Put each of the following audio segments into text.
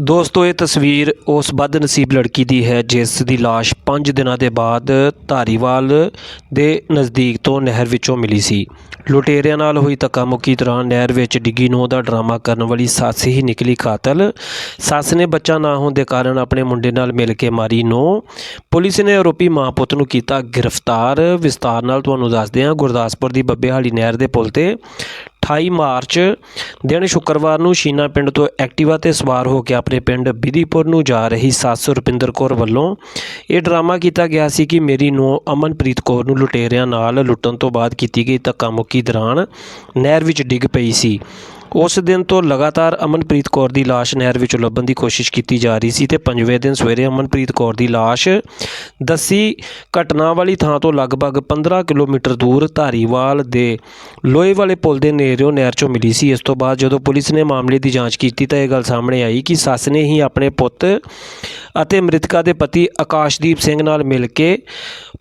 ਦੋਸਤੋ, ਇਹ ਤਸਵੀਰ ਉਸ ਬਦਨਸੀਬ ਲੜਕੀ ਦੀ ਹੈ, ਜਿਸ ਦੀ ਲਾਸ਼ 5 ਦਿਨਾਂ ਦੇ ਬਾਅਦ ਧਾਰੀਵਾਲ ਦੇ ਨਜ਼ਦੀਕ ਤੋਂ ਨਹਿਰ ਵਿੱਚੋਂ ਮਿਲੀ ਸੀ। ਲੁਟੇਰਿਆਂ ਨਾਲ ਹੋਈ ਧੱਕਾਮੁੱਕੀ ਦੌਰਾਨ ਨਹਿਰ ਵਿੱਚ ਡਿੱਗੀ ਨੂੰ ਦਾ ਡਰਾਮਾ ਕਰਨ ਵਾਲੀ ਸੱਸ ਹੀ ਨਿਕਲੀ ਕਾਤਲ। ਸੱਸ ਨੇ ਬੱਚਾ ਨਾ ਹੋਣ ਦੇ ਕਾਰਨ ਆਪਣੇ ਮੁੰਡੇ ਨਾਲ ਮਿਲ ਕੇ ਮਾਰੀ ਨੂੰ ਪੁਲਿਸ ਨੇ ਆਰੋਪੀ ਮਾਂ ਪੁੱਤ ਨੂੰ ਕੀਤਾ ਗ੍ਰਿਫਤਾਰ। ਵਿਸਤਾਰ ਨਾਲ ਤੁਹਾਨੂੰ ਦੱਸਦੇ ਹਾਂ, ਗੁਰਦਾਸਪੁਰ ਦੀ ਬੱਬੇਹਾਲੀ ਨਹਿਰ ਦੇ ਪੁਲ ਤੇ 28 ਮਾਰਚ ਦਿਨ ਸ਼ੁੱਕਰਵਾਰ ਨੂੰ ਸ਼ੀਨਾ ਪਿੰਡ ਤੋਂ ਐਕਟਿਵਾ ਤੇ ਸਵਾਰ ਹੋ ਕੇ ਆਪਣੇ ਪਿੰਡ ਬਿਧੀਪੁਰ ਨੂੰ ਜਾ ਰਹੀ ਸੱਸ ਰੁਪਿੰਦਰ ਕੌਰ ਵੱਲੋਂ ਇਹ ਡਰਾਮਾ ਕੀਤਾ ਗਿਆ ਸੀ ਕਿ ਮੇਰੀ ਨੂੰ ਅਮਨਪ੍ਰੀਤ ਕੌਰ ਨੂੰ ਲੁਟੇਰਿਆਂ ਨਾਲ ਲੁੱਟਣ ਤੋਂ ਬਾਅਦ ਕੀਤੀ ਗਈ ਧੱਕਾਮੁੱਕੀ ਦੌਰਾਨ ਨਹਿਰ ਵਿੱਚ ਡਿੱਗ ਪਈ ਸੀ। ਉਸ ਦਿਨ ਤੋਂ ਲਗਾਤਾਰ ਅਮਨਪ੍ਰੀਤ ਕੌਰ ਦੀ ਲਾਸ਼ ਨਹਿਰ ਵਿੱਚੋਂ ਲੱਭਣ ਦੀ ਕੋਸ਼ਿਸ਼ ਕੀਤੀ ਜਾ ਰਹੀ ਸੀ ਤੇ ਪੰਜਵੇਂ ਦਿਨ ਸਵੇਰੇ ਅਮਨਪ੍ਰੀਤ ਕੌਰ ਦੀ ਲਾਸ਼ ਦੱਸੀ ਘਟਨਾ ਵਾਲੀ ਥਾਂ ਤੋਂ ਲਗਭਗ 15 ਕਿਲੋਮੀਟਰ ਦੂਰ ਧਾਰੀਵਾਲ ਦੇ ਲੋਹੇ ਵਾਲੇ ਪੁਲ ਦੇ ਨੇੜਿਓਂ ਨਹਿਰ ਚੋਂ ਮਿਲੀ ਸੀ। ਇਸ ਤੋਂ ਬਾਅਦ ਜਦੋਂ ਪੁਲਿਸ ਨੇ ਮਾਮਲੇ ਦੀ ਜਾਂਚ ਕੀਤੀ ਤਾਂ ਇਹ ਗੱਲ ਸਾਹਮਣੇ ਆਈ ਕਿ ਸੱਸ ਨੇ ਹੀ ਆਪਣੇ ਪੁੱਤ ਅਤੇ ਮ੍ਰਿਤਕਾ ਦੇ ਪਤੀ ਆਕਾਸ਼ਦੀਪ ਸਿੰਘ ਨਾਲ ਮਿਲ ਕੇ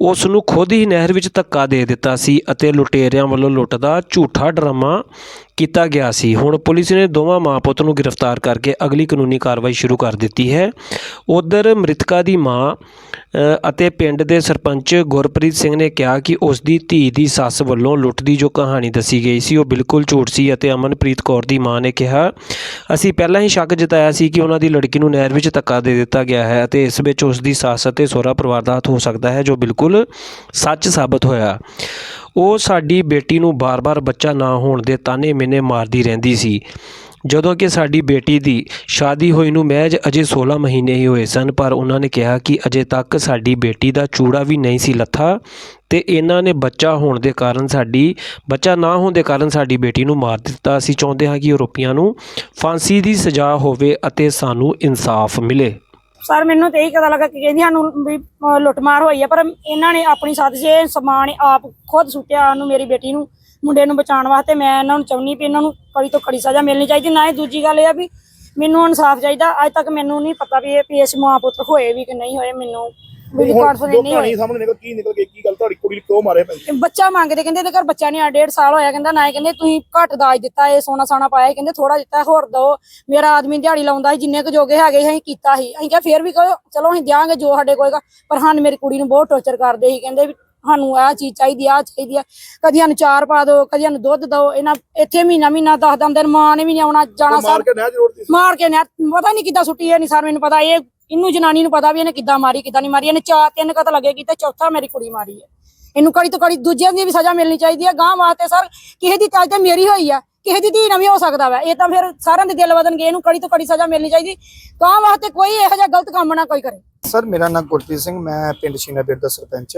ਉਸ ਨੂੰ ਖੁਦ ਹੀ ਨਹਿਰ ਵਿੱਚ ਧੱਕਾ ਦੇ ਦਿੱਤਾ ਸੀ ਅਤੇ ਲੁਟੇਰਿਆਂ ਵੱਲੋਂ ਲੁੱਟ ਦਾ ਝੂਠਾ ਡਰਾਮਾ ਕੀਤਾ ਗਿਆ ਸੀ। ਹੁਣ ਪੁਲਿਸ ਨੇ ਦੋਵਾਂ ਮਾਂ ਪੁੱਤ ਨੂੰ ਗ੍ਰਿਫਤਾਰ ਕਰਕੇ ਅਗਲੀ ਕਾਨੂੰਨੀ ਕਾਰਵਾਈ ਸ਼ੁਰੂ ਕਰ ਦਿੱਤੀ ਹੈ। ਉਧਰ ਮ੍ਰਿਤਕਾ ਦੀ ਮਾਂ ਅਤੇ ਪਿੰਡ ਦੇ ਸਰਪੰਚ ਗੁਰਪ੍ਰੀਤ ਸਿੰਘ ਨੇ ਕਿਹਾ ਕਿ ਉਸ ਦੀ ਧੀ ਦੀ ਸੱਸ ਵੱਲੋਂ ਲੁੱਟ ਦੀ ਜੋ ਕਹਾਣੀ ਦੱਸੀ ਗਈ ਸੀ, ਉਹ ਬਿਲਕੁਲ ਝੂਠ ਸੀ ਅਤੇ ਅਮਨਪ੍ਰੀਤ ਕੌਰ ਦੀ ਮਾਂ ਨੇ ਕਿਹਾ, ਅਸੀਂ ਪਹਿਲਾਂ ਹੀ ਸ਼ੱਕ ਜਤਾਇਆ ਸੀ ਕਿ ਉਹਨਾਂ ਦੀ ਲੜਕੀ ਨੂੰ ਨਹਿਰ ਵਿੱਚ ਧੱਕਾ ਦੇ ਦਿੱਤਾ ਗਿਆ ਹੈ ਅਤੇ ਇਸ ਵਿੱਚ ਉਸ ਦੀ ਸੱਸ ਅਤੇ ਸਹੁਰਾ ਪਰਿਵਾਰ ਦਾ ਹੱਥ ਹੋ ਸਕਦਾ ਹੈ ਜੋ ਬਿਲਕੁਲ ਸੱਚ ਸਾਬਤ ਹੋਇਆ। ਉਹ ਸਾਡੀ ਬੇਟੀ ਨੂੰ ਬਾਰ-ਬਾਰ ਬੱਚਾ ਨਾ ਹੋਣ ਦੇ ਤਾਨੇ ਮਿਹਨੇ ਮਾਰਦੀ ਰਹਿੰਦੀ ਸੀ। ਜਦੋਂ ਕਿ ਸਾਡੀ ਬੇਟੀ ਦੀ ਸ਼ਾਦੀ ਹੋਈ ਨੂੰ ਮਹਿਜ ਅਜੇ 16 ਮਹੀਨੇ ਹੀ ਹੋਏ ਸਨ, ਪਰ ਉਹਨਾਂ ਨੇ ਕਿਹਾ ਕਿ ਅਜੇ ਤੱਕ ਸਾਡੀ ਬੇਟੀ ਦਾ ਚੂੜਾ ਵੀ ਨਹੀਂ ਸੀ ਲੱਥਾ ਤੇ ਇਹਨਾਂ ਨੇ ਬੱਚਾ ਹੋਣ ਦੇ ਕਾਰਨ ਸਾਡੀ, ਬੱਚਾ ਨਾ ਹੋਣ ਦੇ ਕਾਰਨ ਸਾਡੀ ਬੇਟੀ ਨੂੰ ਮਾਰ ਦਿੱਤਾ। ਅਸੀਂ ਚਾਹੁੰਦੇ ਹਾਂ ਕਿ ਆਰੋਪੀਆਂ ਨੂੰ ਫਾਂਸੀ ਦੀ ਸਜ਼ਾ ਹੋਵੇ ਅਤੇ ਸਾਨੂੰ ਇਨਸਾਫ ਮਿਲੇ। ਸਰ, ਮੈਨੂੰ ਤੇ ਇਹੀ ਪਤਾ ਲੱਗਾ ਕਿ ਕਹਿੰਦੀ ਸਾਨੂੰ ਵੀ ਲੁੱਟਮਾਰ ਹੋਈ ਹੈ ਪਰ ਇਹਨਾਂ ਨੇ ਆਪਣੀ ਸਾਥ ਜੇ ਸਮਾਨ ਆਪ ਖੁਦ ਸੁੱਟਿਆ ਉਹਨੂੰ, ਮੇਰੀ ਬੇਟੀ ਨੂੰ। ਮੁੰਡੇ ਨੂੰ ਬਚਾਉਣ ਵਾਸਤੇ ਮੈਂ ਇਹਨਾਂ ਨੂੰ ਚਾਹੁੰਦੀ ਵੀ ਇਹਨਾਂ ਨੂੰ ਕੜੀ ਤੋਂ ਕੜੀ ਸਜ਼ਾ ਮਿਲਣੀ ਚਾਹੀਦੀ ਨਾ ਇਹ ਦੂਜੀ ਗੱਲ ਇਹ ਆ ਵੀ ਮੈਨੂੰ ਇਨਸਾਫ ਚਾਹੀਦਾ ਅੱਜ ਤੱਕ ਮੈਨੂੰ ਨਹੀਂ ਪਤਾ ਵੀ ਇਹ ਪੀਐਸ ਮਾਂ ਪੁੱਤ ਹੋਏ ਵੀ ਕਿ ਨਹੀਂ ਹੋਏ ਮੈਨੂੰ ਕੌਨਫੀਡੈਂਟ ਜੋ ਨਹੀਂ ਕਹਾਣੀ ਸਾਹਮਣੇ ਨਿਕਲ ਕੀ ਨਿਕਲ ਗਈ ਕੀ ਗੱਲ ਤੁਹਾਡੀ ਕੁੜੀ ਨੂੰ ਕਿਉਂ ਮਾਰੇ ਪੈਂਦੇ ਬੱਚਾ ਮੰਗਦੇ ਕਹਿੰਦੇ ਇਹਦੇ ਘਰ ਬੱਚਾ ਨਹੀਂ ਆ ਡੇਢ ਸਾਲ ਹੋਇਆ ਕਹਿੰਦਾ ਨਾ ਕਹਿੰਦੇ ਤੁਸੀਂ ਘੱਟ ਦਾਜ ਦਿੱਤਾ ਇਹ ਸੋਨਾ ਸਾਨਾ ਪਾਇਆ ਕਹਿੰਦੇ ਥੋੜਾ ਦਿੱਤਾ ਹੋਰ ਦੋ ਮੇਰਾ ਆਦਮੀ ਦਿਹਾੜੀ ਲਾਉਂਦਾ ਸੀ ਜਿੰਨੇ ਕੁ ਜੋਗੇ ਹੈਗੇ ਸੀ ਅਸੀਂ ਕੀਤਾ ਸੀ। ਅਸੀਂ ਕਿਹਾ ਫੇਰ ਵੀ ਕਹੋ ਚਲੋ ਅਸੀਂ ਦਿਆਂਗੇ ਜੋ ਸਾਡੇ ਕੋਲ ਹੈਗਾ ਪਰ ਹਨ ਮੇਰੀ ਕੁੜੀ ਨੂੰ ਬਹੁਤ ਟੌਰਚਰ ਕਰਦੇ ਸੀ ਕਹਿੰਦੇ ਵੀ ਸਾਨੂੰ ਆਹ ਚੀਜ਼ ਚਾਹੀਦੀ ਆ ਚਾਹੀਦੀ ਆ। ਕਦੀ ਸਾਨੂੰ ਚਾਰ ਪਾ ਦਿਓ ਕਦੀ ਸਾਨੂੰ ਦੁੱਧ ਦਿਓ ਇਹਨਾਂ ਇੱਥੇ ਮਹੀਨਾ ਮਹੀਨਾ ਦਸ ਦਸ ਦਿਨ ਮਾਂ ਨੇ ਵੀ ਨਹੀਂ ਆਉਣਾ ਜਾਣਾ ਮਾਰ ਸਰ ਕੇ ਮਾਰ ਕੇ ਨੇ ਪਤਾ ਨਹੀਂ ਕਿੱਦਾਂ ਸੁੱਟੀ ਇਹ ਨਹੀਂ ਸਰ ਮੈਨੂੰ ਪਤਾ ਇਹ ਇਹਨੂੰ ਜਨਾਨੀ ਨੂੰ ਪਤਾ ਵੀ ਇਹਨੇ ਕਿੱਦਾਂ ਮਾਰੀ ਕਿੱਦਾਂ ਨਹੀਂ ਮਾਰੀ ਇਹਨੇ ਚਾਰ ਤਿੰਨ ਕਤ ਲੱਗੇਗੀ ਤੇ ਚੌਥਾ ਮੇਰੀ ਕੁੜੀ ਮਾਰੀ ਹੈ ਇਹਨੂੰ ਕੜੀ ਤੋਂ ਕੜੀ ਦੂਜਿਆਂ ਦੀ ਵੀ ਸਜ਼ਾ ਮਿਲਣੀ ਚਾਹੀਦੀ ਹੈ ਗਾਂ ਵਾਸਤੇ ਸਰ ਕਿਸੇ ਦੀ ਤਾਜ ਤੇ ਮੇਰੀ ਹੋਈ ਆ ਕਿਸੇ ਦੀ ਧੀ ਨਾ ਵੀ ਹੋ ਸਕਦਾ ਵਾ ਇਹ ਤਾਂ ਫਿਰ ਸਾਰਿਆਂ ਦੇ ਦਿਲ ਬਦਲਣਗੇ ਇਹਨੂੰ ਕੜੀ ਤੋਂ ਕੜੀ ਸਜ਼ਾ ਮਿਲਣੀ ਚਾਹੀਦੀ ਗਾਂ ਵਾਸਤੇ ਕੋਈ ਇਹੋ ਜਿਹਾ ਗਲਤ ਕੰਮ ਨਾ ਕੋਈ ਕਰੇ। ਸਰ ਮੇਰਾ ਨਾਮ ਗੁਰਪ੍ਰੀਤ ਸਿੰਘ ਮੈਂ ਪਿੰਡ ਸ਼ੀਨਾਪੁਰ ਦਾ ਸਰਪੰਚ।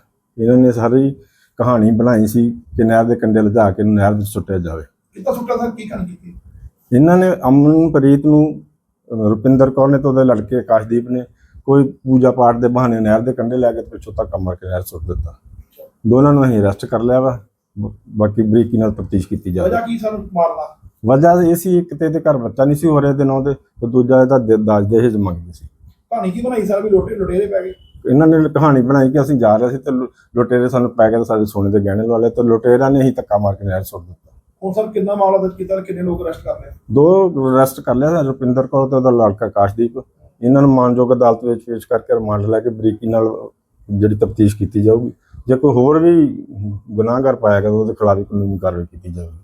ਇਹਨਾਂ ਨੇ ਸਾਰੀ ਕਹਾਣੀ ਬਣਾਈ ਸੀ ਕਿ ਨਹਿਰ ਦੇ ਕੰਢੇ ਲਿਜਾ ਕੇ ਇਹਨੂੰ ਨਹਿਰ ਵਿੱਚ ਸੁੱਟਿਆ ਜਾਵੇ। ਕਿੱਦਾਂ ਸੁੱਟਾ ਸਰ? ਕੀ ਕਰਨ ਕੀਤੀ? ਇਹਨਾਂ ਨੇ ਅਮਨਪ੍ਰੀਤ ਨੂੰ ਰੁਪਿੰਦਰ ਕੌਰ ਨੇ ਤੇ ਉਹਦੇ ਲੜਕੇ ਆਕਾਸ਼ਦੀਪ ਨੇ ਕੋਈ ਪੂਜਾ ਪਾਠ ਦੇ ਬਹਾਨੇ ਨਹਿਰ ਦੇ ਕੰਢੇ ਲੈ ਕੇ ਤੇ ਪਿੱਛੋਂ ਤੱਕ ਮਾਰ ਕੇ ਨਹਿਰ ਸੁੱਟ ਦਿੱਤਾ। ਦੋਨਾਂ ਨੂੰ ਅਸੀਂ ਅਰੈਸਟ ਕਰ ਲਿਆ ਵਾ। ਬਾਕੀ ਬਰੀਕੀ ਨਾਲ ਤਫਤੀਸ਼ ਕੀਤੀ ਜਾ ਰਹੀ ਵਜ੍ਹਾ ਕੀ ਸਰ ਮਾਰਨਾ ਵਜ੍ਹਾ ਇਹ ਸੀ ਇੱਕ ਤੇ ਇਹਦੇ ਘਰ ਬੱਚਾ ਨਹੀਂ ਸੀ ਹੋ ਰਿਹਾ ਦੇ ਨਾਂ ਤੇ ਤੇ ਦੂਜਾ ਇਹਦਾ ਦ- ਦਾਜ ਦਹੇਜ ਮੰਗਦੇ ਸੀ। ਕਹਾਣੀ ਕੀ ਬਣਾਈ ਸਰ ਵੀ ਲੋਟੇ ਲੁਟੇਰੇ ਪੈ ਗਏ? ਇਹਨਾਂ ਨੇ ਕਹਾਣੀ ਬਣਾਈ ਕਿ ਅਸੀਂ ਜਾ ਰਹੇ ਸੀ ਤੇ ਲੁ- ਲੁਟੇਰੇ ਸਾਨੂੰ ਪੈ ਗਏ ਤੇ ਸਾਡੇ ਸੋਨੇ ਦੇ ਗਹਿਣੇ ਲਵਾ ਲਏ ਤੇ ਲੁਟੇਰਿਆਂ ਨੇ ਹੀ ਧੱਕਾ ਮਾਰ ਕੇ ਨਹਿਰ ਸੁੱਟ ਦਿੱਤਾ। ਹੁਣ ਸਰ ਕਿੰਨਾ ਮਾਮਲਾ ਦਰਜ ਕੀਤਾ ਤੇ ਕਿੰਨੇ ਲੋਕ ਅਰੈਸਟ ਕਰ ਲਏ? ਦੋ ਅਰੈਸਟ ਕਰ ਲਿਆ ਰੁਪਿੰਦਰ ਕੌਰ ਤੇ ਉਹਦਾ ਲੜਕਾ ਆਕਾਸ਼ਦੀਪ ਇਹਨਾਂ ਨੂੰ ਮਾਨਯੋਗ ਅਦਾਲਤ ਵਿੱਚ ਪੇਸ਼ ਕਰਕੇ ਰਿਮਾਂਡ ਲੈ ਕੇ ਬਰੀਕੀ ਨਾਲ ਜਿਹੜੀ ਤਫਤੀਸ਼ ਕੀਤੀ ਜਾਊਗੀ। ਜੇ ਕੋਈ ਹੋਰ ਵੀ ਗੁਨਾਹਗਰ ਪਾਇਆ ਗਿਆ ਤਾਂ ਉਹਦੇ ਖਿਲਾਫ ਵੀ ਕਾਨੂੰਨੀ ਕਾਰਵਾਈ ਕੀਤੀ ਜਾਊਗੀ।